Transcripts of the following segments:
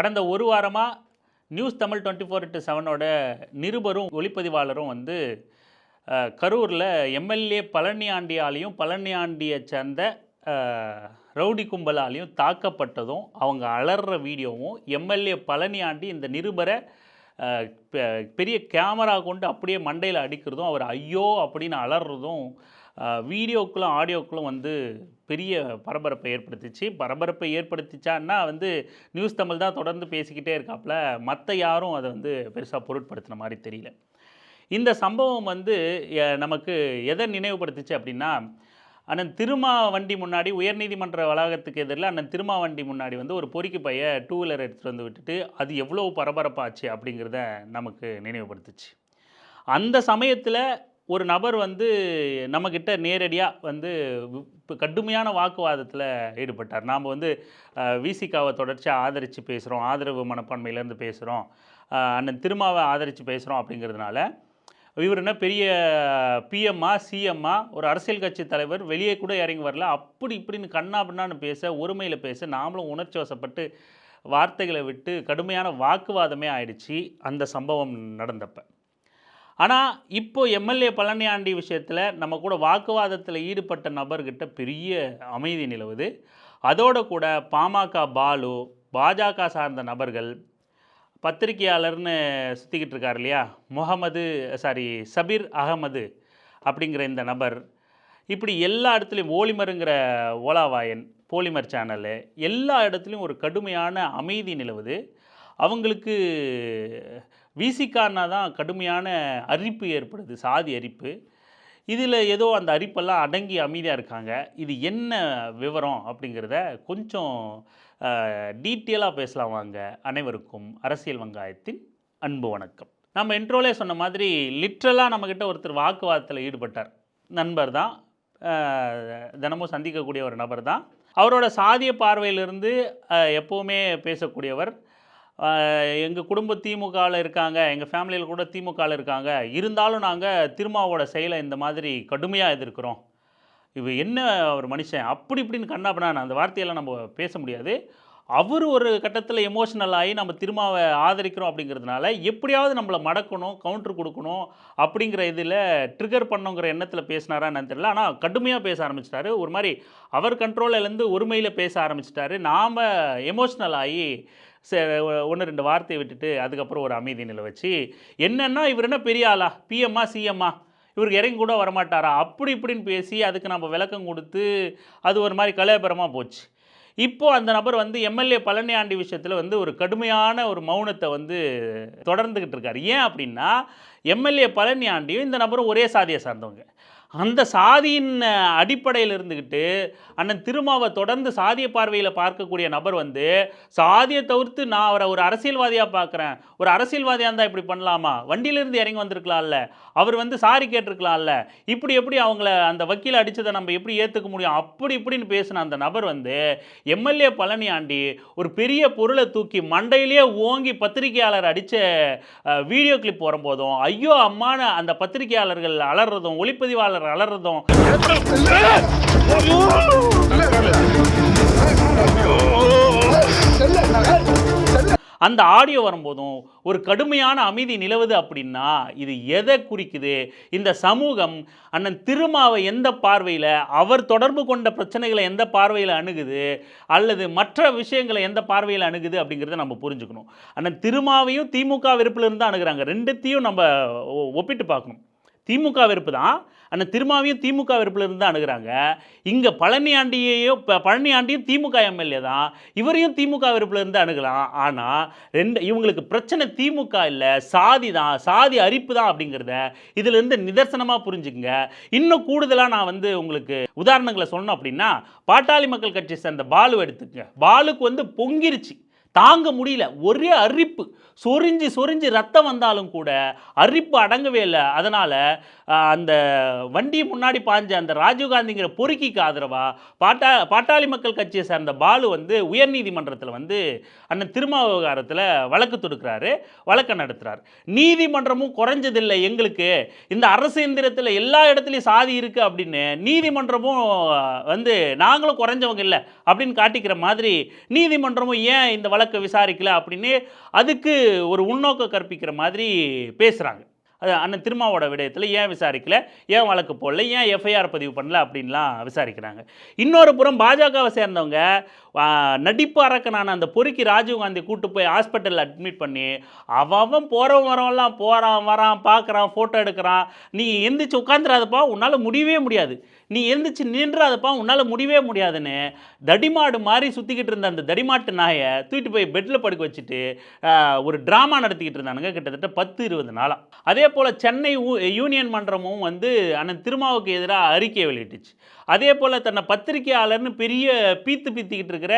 கடந்த ஒரு வாரமாக news Tamil twenty four into செவனோட நிருபரும் ஒளிப்பதிவாளரும் வந்து கரூரில் எம்எல்ஏ பழனியாண்டியாலையும் பழனியாண்டியை சேர்ந்த ரவுடி கும்பலாலையும் தாக்கப்பட்டதும் அவங்க அலற வீடியோவும் எம்எல்ஏ பழனியாண்டி இந்த நிருபரை பெ- பெரிய கேமரா கொண்டு அப்படியே மண்டையில் அடிக்கிறதும் அவர் ஐயோ அப்படின்னு அலறதும் வீடியோக்குள்ளும் வீடியோக்களும் ஆடியோக்களும் வந்து பெரிய பரபரப்பை ஏற்படுத்திச்சு. பரபரப்பை ஏற்படுத்திச்சான்னா வந்து நியூஸ் தமிழ் தான் தொடர்ந்து பேசிக்கிட்டே இருக்காப்புல மற்ற யாரும் அதை வந்து பெருசாக பொருட்படுத்தின மாதிரி தெரியல. இந்த சம்பவம் வந்து நமக்கு எதை நினைவுபடுத்துச்சு அப்படின்னா அண்ணன் திருமா வண்டி முன்னாடி உயர்நீதிமன்ற வளாகத்துக்கு எதிரில் அண்ணன் திருமா வண்டி முன்னாடி வந்து ஒரு பொறிக்கு பைய டூ வீலர் எடுத்துகிட்டு வந்து விட்டுட்டு அது எவ்வளோ பரபரப்பாச்சு அப்படிங்கிறத நமக்கு நினைவுபடுத்துச்சு. அந்த சமயத்தில் ஒரு நபர் வந்து நம்மக்கிட்ட நேரடியாக வந்து இப்போ கடுமையான வாக்குவாதத்தில் ஈடுபட்டார். நாம் வந்து விசிகாவை தொடர்ச்சியாக ஆதரித்து பேசுகிறோம் ஆதரவு மனப்பான்மையிலேருந்து பேசுகிறோம் அண்ணன் திருமாவை ஆதரித்து பேசுகிறோம் அப்படிங்கிறதுனால இவர் என்ன பெரிய பிஎம்மா சிஎம்மா ஒரு அரசியல் கட்சி தலைவர் வெளியே கூட இறங்கி வரல. அப்படி இப்படின்னு கண்ணா பின்னான்னு பேச ஒருமையில் பேச நாமளும் உணர்ச்சி வசப்பட்டு வார்த்தைகளை விட்டு கடுமையான வாக்குவாதமே ஆயிடுச்சு அந்த சம்பவம் நடந்தப்போ. ஆனால் இப்போ எம்எல்ஏ பழனியாண்டி விஷயத்தில் நம்ம கூட வாக்குவாதத்தில் ஈடுபட்ட நபர்கிட்ட பெரிய அமைதி நிலவுது. அதோடு கூட பாமக பாலு பாஜக சார்ந்த நபர்கள் பத்திரிகையாளர்னு சுற்றிக்கிட்டு இருக்கார் இல்லையா? முகமது சாரி சபீர் அகமது அப்படிங்கிற இந்த நபர். இப்படி எல்லா இடத்துலையும் ஓலிமருங்கிற ஓலாவாயன் போலிமர் சேனலு எல்லா இடத்துலையும் ஒரு கடுமையான அமைதி நிலவுது. அவங்களுக்கு விசிகான்னா தான் கடுமையான அரிப்பு ஏற்படுது சாதி அரிப்பு. இதில் ஏதோ அந்த அரிப்பெல்லாம் அடங்கி அமைதியாக இருக்காங்க. இது என்ன விவரம் அப்படிங்கிறத கொஞ்சம் டீட்டெயிலாக பேசலாம் வாங்க. அனைவருக்கும் அரசியல் வங்காயத்தின் அன்பு வணக்கம். நம்ம இன்ட்ரோலே சொன்ன மாதிரி லிட்ரலாக நம்மக்கிட்ட ஒருத்தர் வாக்குவாதத்தில் ஈடுபட்டார். நண்பர் தான் தினமும் சந்திக்கக்கூடிய ஒரு நபர் தான். அவரோட சாதிய பார்வையிலிருந்து எப்போவுமே பேசக்கூடியவர் எங்கள் குடும்ப திமுகவில் இருக்காங்க எங்கள் ஃபேமிலியில் கூட திமுகவில் இருக்காங்க. இருந்தாலும் நாங்கள் திருமாவோட செயலை இந்த மாதிரி கடுமையாக எதிர்க்கிறோம். இவ என்ன ஒரு மனுஷன்? அப்படி இப்படின்னு கண்ணாப்பண்ணா அந்த வார்த்தையெல்லாம் நம்ம பேச முடியாது. அவர் ஒரு கட்டத்தில் எமோஷனல் ஆகி நம்ம திருமாவை ஆதரிக்கிறோம் அப்படிங்கிறதுனால எப்படியாவது நம்மளை மடக்கணும் கவுண்டர் கொடுக்கணும் அப்படிங்கிற இதில் ட்ரிகர் பண்ணுங்கிற எண்ணத்தில் பேசினாரா என்னன்னு தெரியல. ஆனால் கடுமையாக பேச ஆரம்பிச்சிட்டாரு. ஒரு மாதிரி அவர் கண்ட்ரோலிலேருந்து ஒருமையில் பேச ஆரம்பிச்சிட்டாரு. நாம் எமோஷ்னல் ஆகி ஒன்று ரெண்டு வார்த்தையை விட்டுட்டு அதுக்கப்புறம் ஒரு அமைதி நிலை வச்சு என்னென்னா இவர் என்ன பெரிய ஆளா? பிஎம்மா சிஎம்மா இவருக்கு இறங்கி கூட வரமாட்டாரா? அப்படி இப்படின்னு பேசி அதுக்கு நம்ம விளக்கம் கொடுத்து அது ஒரு மாதிரி கலையபரமாக போச்சு. இப்போது அந்த நபர் வந்து எம்எல்ஏ பழனியாண்டி விஷயத்தில் வந்து ஒரு கடுமையான ஒரு மௌனத்தை வந்து தொடர்ந்துக்கிட்டு இருக்கார். ஏன் அப்படின்னா எம்எல்ஏ பழனியாண்டியும் இந்த நபரும் ஒரே சாதியை சார்ந்தவங்க. அந்த சாதியின் அடிப்படையில் இருந்துக்கிட்டு அண்ணன் திருமாவை தொடர்ந்து சாதிய பார்வையில் பார்க்கக்கூடிய நபர் வந்து சாதியை தவிர்த்து நான் அவரை ஒரு அரசியல்வாதியாக பார்க்குறேன் ஒரு அரசியல்வாதியாக இருந்தால் இப்படி பண்ணலாமா? வண்டியிலிருந்து இறங்கி வந்திருக்கலாம்ல. அவர் வந்து சாரி கேட்டிருக்கலாம்ல. இப்படி எப்படி அவங்கள அந்த வக்கீல் அடித்ததை நம்ம எப்படி ஏற்றுக்க முடியும்? அப்படி இப்படின்னு பேசின அந்த நபர் வந்து எம்எல்ஏ பழனியாண்டி ஒரு பெரிய பொருளை தூக்கி மண்டையிலேயே ஓங்கி பத்திரிகையாளர் அடித்த வீடியோ கிளிப் வரும்போதும் ஐயோ அம்மான அந்த பத்திரிகையாளர்கள் அலறதும் ஒளிப்பதிவாளர் அலறதும். அந்த ஆடியோ வரும்போதும் ஒரு கடுமையான அமைதி நிலவுது அப்படின்னா இது எதை குறிக்குது? இந்த சமூகம் அண்ணன் திருமாவை எந்த பார்வையில் அவர் தொடர்பு கொண்ட பிரச்சனைகளை எந்த பார்வையில் அணுகுது? அல்லது மற்ற விஷயங்களை எந்த பார்வையில் அணுகுது அப்படிங்கிறத நம்ம புரிஞ்சுக்கணும். அண்ணன் திருமாவையும் திமுக வெறுப்பிலிருந்து தான் அணுகிறாங்க. ரெண்டுத்தையும் நம்ம ஒ- ஒப்பிட்டு பார்க்கணும். திமுக வெறுப்பு தான் ஆனால் திருமாவையும் திமுக வெறுப்பிலிருந்து தான் அணுகிறாங்க. இங்கே பழனியாண்டியையும் ப- பழனியாண்டியும் திமுக எம்எல்ஏ தான். இவரையும் திமுக வெறுப்பிலிருந்து அணுகலாம். ஆனால் ரெண்டு இவங்களுக்கு பிரச்சனை திமுக இல்லை சாதி தான் சாதி அரிப்பு தான் அப்படிங்கிறத இதிலிருந்து நிதர்சனமாக புரிஞ்சுக்குங்க. இன்னும் கூடுதலாக நான் வந்து உங்களுக்கு உதாரணங்களை சொல்லணும் அப்படின்னா பாட்டாளி மக்கள் கட்சி சேர்ந்த பாலு எடுத்துக்கங்க. பாலுக்கு வந்து பொங்கிருச்சு. தாங்க முடியல. ஒரே அரிப்பு. சொரிஞ்சு சொரிஞ்சு ரத்தம் வந்தாலும் கூட அரிப்பு அடங்கவே இல்லை. அதனால் அந்த வண்டி முன்னாடி பாஞ்ச அந்த ராஜீவ்காந்திங்கிற பொறுக்கிக்கு ஆதரவாக பாட்டா பாட்டாளி மக்கள் கட்சியை சேர்ந்த பாலு வந்து உயர்நீதிமன்றத்தில் வந்து அண்ணன் திருமா விவகாரத்தில் வழக்கு தொடுக்கிறாரு வழக்கை நடத்துகிறார் நீதிமன்றமும் குறைஞ்சதில்லை எங்களுக்கு. இந்த அரசு எந்திரத்தில் எல்லா இடத்துலையும் சாதி இருக்குது அப்படின்னு நீதிமன்றமும் வந்து நாங்களும் குறைஞ்சவங்க இல்லை அப்படின்னு காட்டிக்கிற மாதிரி நீதிமன்றமும் ஏன் இந்த வழக்கு விசாரிக்கல அப்படின்னு அதுக்கு ஒரு உள்நோக்கம் கற்பிக்கிற மாதிரி பேசுகிறாங்க அது அண்ணன் திருமாவோட விடயத்தில் ஏன் விசாரிக்கல ஏன் வழக்கு போடல ஏன் எஃப்ஐஆர் பதிவு பண்ணல அப்படின்லாம் விசாரிக்கிறாங்க. இன்னொரு புறம் பாஜகவை சேர்ந்தவங்க நடிப்பு அரக்கனான அந்த பொறுக்கி ராஜீவ்காந்தி கூட்டு போய் ஹாஸ்பிட்டலில் அட்மிட் பண்ணி அவன் போகிறவன் வரவெல்லாம் போகிறான் வரான் பார்க்குறான் ஃபோட்டோ எடுக்கிறான். நீ எந்திரிச்சு உட்காந்துடாதப்பா உன்னால் முடியவே முடியாது. நீ எந்திரிச்சு நின்றாதப்பா உன்னால் முடியவே முடியாதுன்னு தடிமாடு மாதிரி சுற்றிக்கிட்டு இருந்த அந்த தடிமாட்டு நாயை தூக்கிட்டு போய் பெட்டில் படுக்க வச்சுட்டு ஒரு ட்ராமா நடத்திக்கிட்டு இருந்தானுங்க கிட்டத்தட்ட பத்து இருபது நாளாக அதே போல் சென்னை யூனியன் மன்றமும் வந்து அண்ணன் திருமாவுக்கு எதிராக அறிக்கை வெளியிட்டுச்சு. அதே போல் தன்னை பத்திரிகையாளர்னு பெரிய பீத்து பீத்திக்கிட்டு இருக்கிற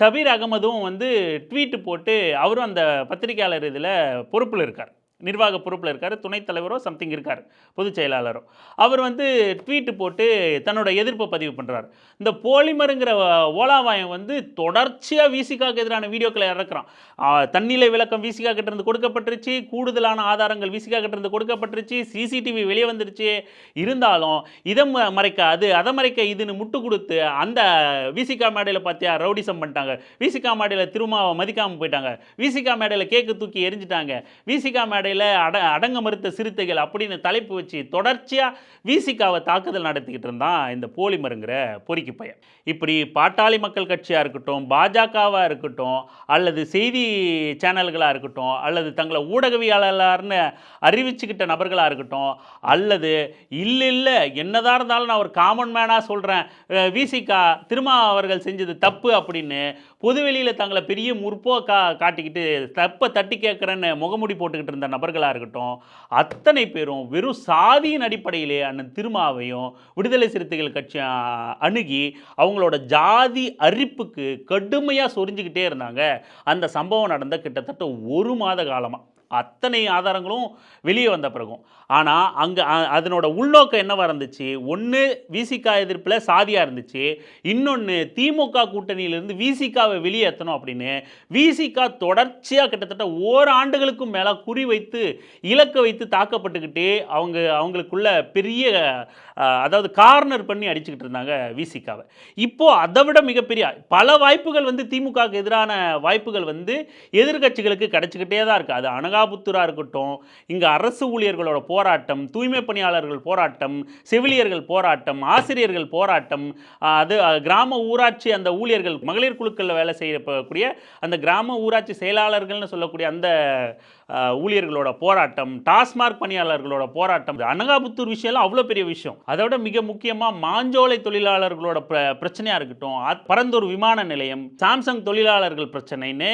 ஷபீர் அகமதும் வந்து ட்வீட்டு போட்டு அவரும் அந்த பத்திரிகையாளர் இதில் பொறுப்பில் இருக்கார். நிர்வாக பொறுப்பில் இருக்கார் துணைத் தலைவரோ சம்திங் இருக்கார் பொதுச் செயலாளரோ. அவர் வந்து ட்வீட்டு போட்டு தன்னோட எதிர்ப்பை பதிவு பண்ணுறார் இந்த போலிமருங்கிற ஓலாவாயம் வந்து தொடர்ச்சியாக விசிகாக்கு எதிரான வீடியோக்களை இறக்குறான். ஆ, தன்னிலை விளக்கம் விசிகா கிட்டேருந்து கொடுக்கப்பட்டுருச்சு கூடுதலான ஆதாரங்கள் விசிகா கிட்டேருந்து கொடுக்கப்பட்டுருச்சு சிசிடிவி வெளியே வந்துருச்சு. இருந்தாலும் இதை ம- மறைக்க அது அதை மறைக்க இதுன்னு முட்டு கொடுத்து அந்த விசிகா மேடையில் பார்த்தியா ரவுடிசம் பண்ணிட்டாங்க. விசிகா மேடையில் திருமாவை மதிக்காமல் போயிட்டாங்க. விசிகா மேடையில் கேக்கு தூக்கி எரிஞ்சிட்டாங்க. விசிகா அடிப்படையில் அட அடங்க மறுத்த சிறுத்தைகள் அப்படின்னு தலைப்பு வச்சு தொடர்ச்சியாக விசிகாவை தாக்குதல் நடத்திக்கிட்டு இருந்தான் இந்த போலிமருங்கிற பொறிக்கு பையன். இப்படி பாட்டாளி மக்கள் கட்சியாக இருக்கட்டும் பாஜகவாக இருக்கட்டும் அல்லது செய்தி சேனல்களாக இருக்கட்டும் அல்லது தங்களை ஊடகவியாளர்னு அறிவிச்சுக்கிட்ட நபர்களாக இருக்கட்டும் அல்லது இல்லை இல்லை என்னதான் இருந்தாலும் நான் ஒரு காமன் மேனாக சொல்கிறேன் விசிகா திருமா அவர்கள் செஞ்சது தப்பு அப்படின்னு பொதுவெளியில் தங்களை பெரிய முற்போக்கா காட்டிக்கிட்டு தப்பை தட்டி கேட்குறேன்னு முகமுடி போட்டுக்கிட்டு இருந்த நபர்களாக இருக்கட்டும் அத்தனை பேரும் வெறும் சாதியின் அடிப்படையிலே அண்ணன் திருமாவையும் விடுதலை சிறுத்தைகள் கட்சி அணுகி அவங்களோட ஜாதி அரிப்புக்கு கடுமையாக சொரிஞ்சுக்கிட்டே இருந்தாங்க. அந்த சம்பவம் நடந்த கிட்டத்தட்ட ஒரு மாத காலமாக அத்தனை ஆதாரங்களும் வெளியே வந்த பிறகும். ஆனால் அங்கே அதனோட உள்நோக்கம் என்னவாக இருந்துச்சு? ஒன்று விசிகா எதிர்ப்பில் சாதியாக இருந்துச்சு. இன்னொன்று திமுக கூட்டணியிலிருந்து விசிகாவை வெளியேற்றணும் அப்படின்னு விசிகா தொடர்ச்சியாக கிட்டத்தட்ட ஓராண்டுகளுக்கும் மேலே குறி வைத்து இலக்கை வைத்து தாக்கப்பட்டுக்கிட்டே அவங்க அவங்களுக்குள்ள பெரிய அதாவது கார்னர் பண்ணி அடிச்சுக்கிட்டு இருந்தாங்க விசிகாவை. இப்போது அதை விட மிகப்பெரிய பல வாய்ப்புகள் வந்து திமுகவுக்கு எதிரான வாய்ப்புகள் வந்து எதிர்க்கட்சிகளுக்கு கிடச்சிக்கிட்டே தான் இருக்குது அது அனகாபுத்தூராக இருக்கட்டும் இங்கே அரசு ஊழியர்களோட போராட்டம் தூய்மை பணியாளர்கள் போராட்டம் செவிலியர்கள் போராட்டம் ஆசிரியர்கள் போராட்டம் அது கிராம ஊராட்சி அந்த ஊழியர்கள் மகளிர் குழுக்களில் வேலை செய்யக்கூடிய அந்த கிராம ஊராட்சி செயலாளர்கள்னு சொல்லக்கூடிய அந்த ஊழியர்களோட போராட்டம் டாஸ்மார்க் பணியாளர்களோட போராட்டம் அனகாபுத்தூர் விஷயம்லாம் அவ்வளோ பெரிய விஷயம். அதை விட மிக முக்கியமாக மாஞ்சோலை தொழிலாளர்களோட பிர பிரச்சனையாக இருக்கட்டும் பரந்தூர் விமான நிலையம் சாம்சங் தொழிலாளர்கள் பிரச்சனைன்னு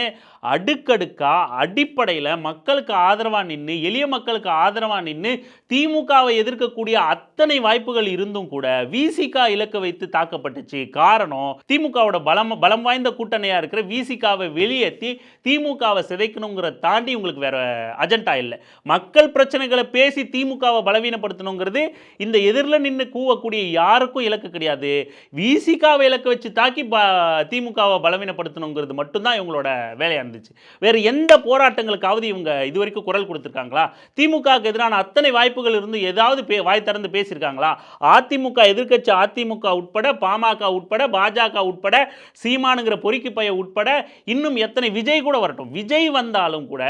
அடுக்கடுக்காக அடிப்படையில் மக்களுக்கு ஆதரவாக நின்று எளிய மக்களுக்கு ஆதரவாக நின்று திமுகவை எதிர்க்கக்கூடிய அத்தனை வாய்ப்புகள் இருந்தும் கூட விசிகா இலக்கு வைத்து தாக்கப்பட்டுச்சு. காரணம் திமுகவோட பலம் பலம் வாய்ந்த கூட்டணியாக இருக்கிற விசிகாவை வெளியேற்றி திமுகவை சிதைக்கணுங்கிற தாண்டி உங்களுக்கு வேற அஜெண்டா இல்லை. மக்கள் பிரச்சனைகளை பேசி திமுகவை பலவீனப்படுத்தணுங்கிறது இந்த எதிரில் நின்று கூவக்கூடிய யாருக்கும் இலக்கு கிடையாது. விசிகாவை இலக்கு வச்சு தாக்கி ப திமுகவை பலவீனப்படுத்தணுங்கிறது மட்டும்தான் இவங்களோட வேலையாக இருந்துச்சு. வேறு எந்த போராட்டங்களுக்காவது இவங்க இது வரைக்கும் குரல் கொடுத்துருக்காங்களா? திமுகவுக்கு எதிரான அத்தனை வாய்ப்புகள் இருந்து ஏதாவது பே வாய் திறந்து பேசியிருக்காங்களா? அதிமுக எதிர்க்கட்சி அதிமுக உட்பட பாமக உட்பட பாஜக உட்பட சீமானுங்கிற பொறுக்கி பைய உட்பட இன்னும் எத்தனை? விஜய் கூட வரட்டும். விஜய் வந்தாலும் கூட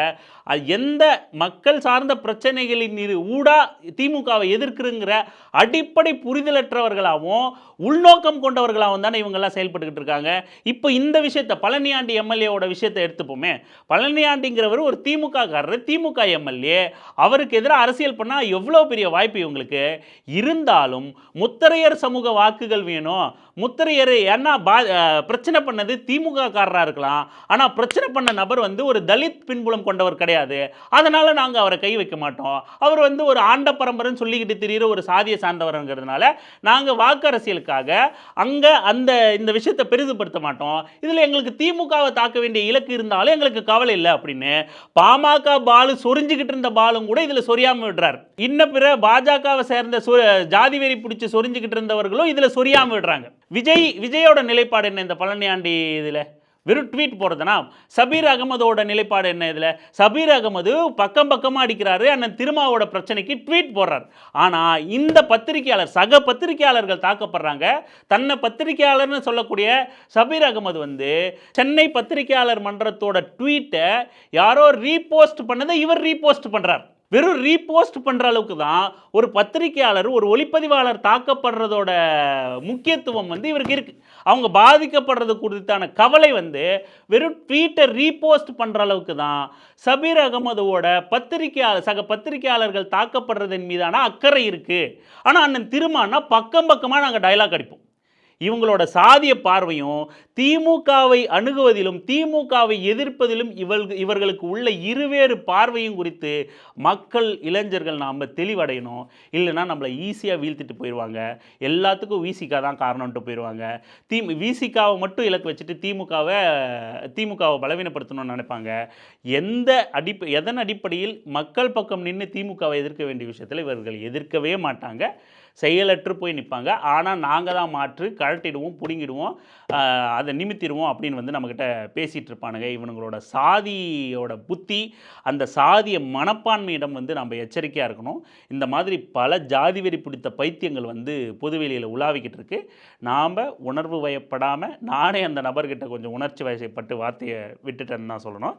அது எந்த மக்கள் சார்ந்த பிரச்சனைகளின் இரு ஊடா திமுகவை எதிர்க்கிறங்கிற அடிப்படை புரிதலற்றவர்களாகவும் உள்நோக்கம் கொண்டவர்களாகவும் தானே இவங்கெல்லாம் செயல்பட்டுக்கிட்டு இருக்காங்க. இப்போ இந்த விஷயத்தை பழனியாண்டி எம்எல்ஏவோட விஷயத்தை எடுத்துப்போமே. பழனியாண்டிங்கிறவர் ஒரு திமுககாரர் திமுக எம்எல்ஏ. அவருக்கு எதிராக அரசியல் பண்ணால் எவ்வளோ பெரிய வாய்ப்பு இவங்களுக்கு? இருந்தாலும் முத்தரையர் சமூக வாக்குகள் வேணும். முத்தரையர் ஏன்னா பா பிரச்சனை பண்ணது திமுக காரராக இருக்கலாம். ஆனால் பிரச்சனை பண்ண நபர் வந்து ஒரு தலித் பின்புலம் கொண்டவர் கிடையாது. அதனால் நாங்கள் அவரை கை வைக்க மாட்டோம். அவர் வந்து ஒரு ஆண்ட பரம்பரைன்னு சொல்லிக்கிட்டு திரியிற ஒரு சாதியை சார்ந்தவருங்கிறதுனால நாங்கள் வாக்கரசியலுக்காக அங்கே அந்த இந்த விஷயத்தை பெரிதுபடுத்த மாட்டோம். இதில் எங்களுக்கு திமுகவை தாக்க வேண்டிய இலக்கு இருந்தாலும் எங்களுக்கு கவலை இல்லை அப்படின்னு பாமக பாலு சொரிஞ்சுக்கிட்டு இருந்த பாலும் கூட இதில் சொரியாமல் விடுறார். இன்ன பிற பாஜகவை சேர்ந்த சொ ஜாதி வெறி பிடிச்சி சொரிஞ்சுக்கிட்டு இருந்தவர்களும் இதில் சொரியாமல் விடுறாங்க. விஜய் விஜயோட நிலைப்பாடு என்ன இந்த பழனியாண்டி இதில்? வெறும் ட்வீட் போடுறதுனா சபீர் அகமதோட நிலைப்பாடு என்ன இதில்? சபீர் அகமது பக்கம் பக்கமாக அடிக்கிறாரு அண்ணன் திருமாவோட பிரச்சனைக்கு ட்வீட் போடுறார். ஆனால் இந்த பத்திரிகையாளர் சக பத்திரிகையாளர்கள் தாக்கப்படுறாங்க. தன்னை பத்திரிகையாளர்னு சொல்லக்கூடிய சபீர் அகமது வந்து சென்னை பத்திரிகையாளர் மன்றத்தோட ட்வீட்டை யாரோ ரீபோஸ்ட் பண்ணதை இவர் ரீபோஸ்ட் பண்ணுறார் வெறும் ரீபோஸ்ட் பண்ணுற அளவுக்கு தான் ஒரு பத்திரிகையாளர் ஒரு ஒளிப்பதிவாளர் தாக்கப்படுறதோட முக்கியத்துவம் வந்து இவருக்கு இருக்குது அவங்க பாதிக்கப்படுறது குறித்தான கவலை வந்து வெறும் ட்வீட்டை ரீபோஸ்ட் பண்ணுற அளவுக்கு தான் சபீர் அகமதுவோட பத்திரிகையாளர் சக பத்திரிகையாளர்கள் தாக்கப்படுறதன் மீதான அக்கறை இருக்குது ஆனால் அண்ணன் திருமானா பக்கம் பக்கமாக நாங்கள் டைலாக் அடிப்போம். இவங்களோட சாதிய பார்வையும் திமுகவை அணுகுவதிலும் திமுகவை எதிர்ப்பதிலும் இவள் இவர்களுக்கு உள்ள இருவேறு பார்வையும் குறித்து மக்கள் இளைஞர்கள் நாம் தெளிவடையணும். இல்லைன்னா நம்மளை ஈஸியாக வீழ்த்திட்டு போயிடுவாங்க எல்லாத்துக்கும் விசிகா தான் காரணம்ட்டு போயிடுவாங்க தி விசிகாவை மட்டும் இலக்கு வச்சுட்டு திமுகவை திமுகவை பலவீனப்படுத்தணும்னு நினைப்பாங்க. எந்த அடிப்ப எதன் அடிப்படையில் மக்கள் பக்கம் நின்று திமுகவை எதிர்க்க வேண்டிய விஷயத்தில் இவர்கள் எதிர்க்கவே மாட்டாங்க. செயலற்று போய் நிற்பாங்க. ஆனால் நாங்கள் தான் மாற்று கழட்டிடுவோம் பிடுங்கிடுவோம் அதை நிமித்திடுவோம் அப்படின்னு வந்து நம்மக்கிட்ட பேசிகிட்டு இருப்பானுங்க. இவனுங்களோட சாதியோட புத்தி அந்த சாதிய மனப்பான்மையிடம் வந்து நம்ம எச்சரிக்கையாக இருக்கணும். இந்த மாதிரி பல ஜாதி வெறி பிடித்த பைத்தியங்கள் வந்து பொதுவெளியில் உலாவிக்கிட்டு இருக்கு. நாம் உணர்வு வயப்படாமல் நானே அந்த நபர்கிட்ட கொஞ்சம் உணர்ச்சி வயசைப்பட்டு வார்த்தையை விட்டுட்டேன்னு தான் சொல்லணும்.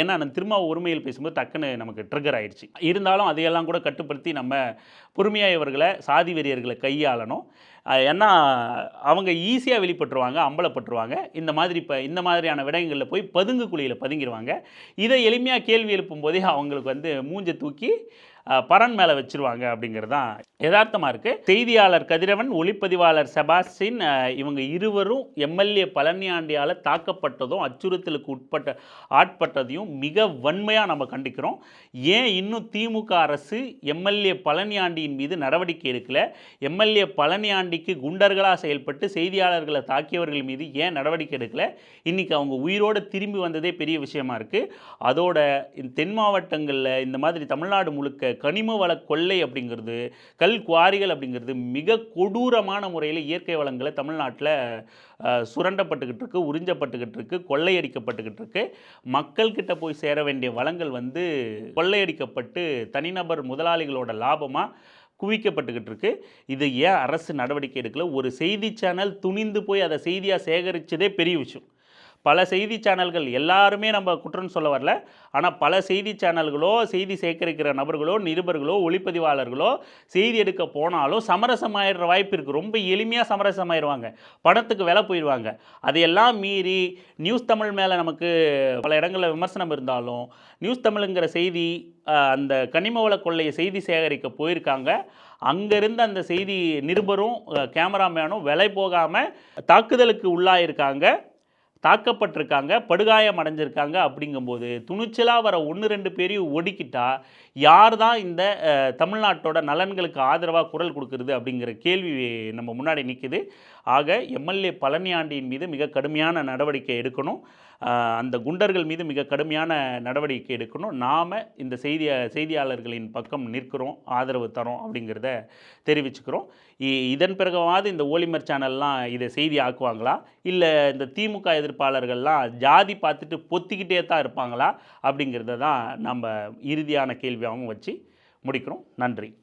ஏன்னா நான் திரும்ப ஒருமையில் பேசும்போது டக்குன்னு நமக்கு ட்ரிகர் ஆயிடுச்சு. இருந்தாலும் அதையெல்லாம் கூட கட்டுப்படுத்தி நம்ம பொறுமையாக இவர்களை சாதி வெறியர்களை கையாளணும். ஏன்னா அவங்க ஈஸியாக வெளிப்பட்டுருவாங்க அம்பலப்பட்டுருவாங்க. இந்த மாதிரி இப்போ இந்த மாதிரியான விடயங்களில் போய் பதுங்கு குழியில் பதுங்கிடுவாங்க இதை எளிமையாக கேள்வி எழுப்பும் போதே அவங்களுக்கு வந்து மூஞ்சை தூக்கி பரன் மேலே வச்சிருவாங்க அப்படிங்கிறது தான் யதார்த்தமாக இருக்குது செய்தியாளர் கதிரவன் ஒளிப்பதிவாளர் செபாஸ்டின் இவங்க இருவரும் எம்எல்ஏ பழனியாண்டியால் தாக்கப்பட்டதும் அச்சுறுத்தலுக்கு உட்பட்ட ஆட்பட்டதையும் மிக வன்மையாக நம்ம கண்டிக்கிறோம். ஏன் இன்னும் திமுக அரசு எம்எல்ஏ பழனியாண்டியின் மீது நடவடிக்கை எடுக்கல? எம்எல்ஏ பழனியாண்டிக்கு குண்டர்களாக செயல்பட்டு செய்தியாளர்களை தாக்கியவர்கள் மீது ஏன் நடவடிக்கை எடுக்கல? இன்னைக்கு அவங்க உயிரோடு திரும்பி வந்ததே பெரிய விஷயமா இருக்குது அதோட தென் மாவட்டங்களில் இந்த மாதிரி தமிழ்நாடு முழுக்க கனிம வள கொள்ளை அப்படிங்கிறது கல் குவாரிகள் அப்படிங்கிறது மிக கொடூரமான முறையில் இயற்கை வளங்களை தமிழ்நாட்டில் சுரண்டப்பட்டுக்கிட்டு இருக்கு உறிஞ்சப்பட்டுக்கிட்டு இருக்கு கொள்ளையடிக்கப்பட்டுக்கிட்டு இருக்கு. மக்கள்கிட்ட போய் சேர வேண்டிய வளங்கள் வந்து கொள்ளையடிக்கப்பட்டு தனிநபர் முதலாளிகளோட லாபமாக குவிக்கப்பட்டுக்கிட்டு இருக்கு. இது ஏன் அரசு நடவடிக்கை எடுக்கல? ஒரு செய்தி சேனல் துணிந்து போய் அதை செய்தியாக சேகரித்ததே பெரிய விஷயம். பல செய்தி சேனல்கள் எல்லாருமே நம்ம குற்றம்னு சொல்ல வரல. ஆனால் பல செய்தி சேனல்களோ செய்தி சேகரிக்கிற நபர்களோ நிருபர்களோ ஒளிப்பதிவாளர்களோ செய்தி எடுக்க போனாலும் சமரசமாயிடுற வாய்ப்பு இருக்குது ரொம்ப எளிமையாக சமரசமாயிடுவாங்க பணத்துக்கு விலை போயிடுவாங்க. அதையெல்லாம் மீறி நியூஸ் தமிழ் மேலே நமக்கு பல இடங்களில் விமர்சனம் இருந்தாலும் நியூஸ் தமிழுங்கிற செய்தி அந்த கனிம வள கொள்ளையை செய்தி சேகரிக்க போயிருக்காங்க. அங்கேருந்து அந்த செய்தி நிருபரும் கேமராமேனும் விலை போகாமல் தாக்குதலுக்கு உள்ளாயிருக்காங்க. தாக்கப்பட்டிருக்காங்க படுகாயம் அடைஞ்சிருக்காங்க அப்படிங்கும்போது துணிச்சலாக வர ஒன்று ரெண்டு பேரையும் ஒடுக்கிட்டா யார் தான் இந்த தமிழ்நாட்டோட நலன்களுக்கு ஆதரவாக குரல் கொடுக்குறது அப்படிங்கிற கேள்வி நம்ம முன்னாடி நிற்கிது ஆக எம்எல்ஏ பழனியாண்டியின் மீது மிக கடுமையான நடவடிக்கை எடுக்கணும். அந்த குண்டர்கள் மீது மிக கடுமையான நடவடிக்கை எடுக்கணும். நாம் இந்த செய்தி செய்தியாளர்களின் பக்கம் நிற்கிறோம் ஆதரவு தரோம் அப்படிங்கிறத தெரிவிச்சுக்கிறோம். இ- இதன் பிறகுவாது இந்த ஓலிமர் சேனல்லாம் இதை செய்தி ஆக்குவாங்களா? இல்லை இந்த திமுக எதிர்ப்பாளர்கள்லாம் ஜாதி பார்த்துட்டு பொத்திக்கிட்டே தான் இருப்பாங்களா? அப்படிங்கிறத தான் நம்ம இறுதியான கேள்வியாகவும் வச்சு முடிக்கிறோம். நன்றி.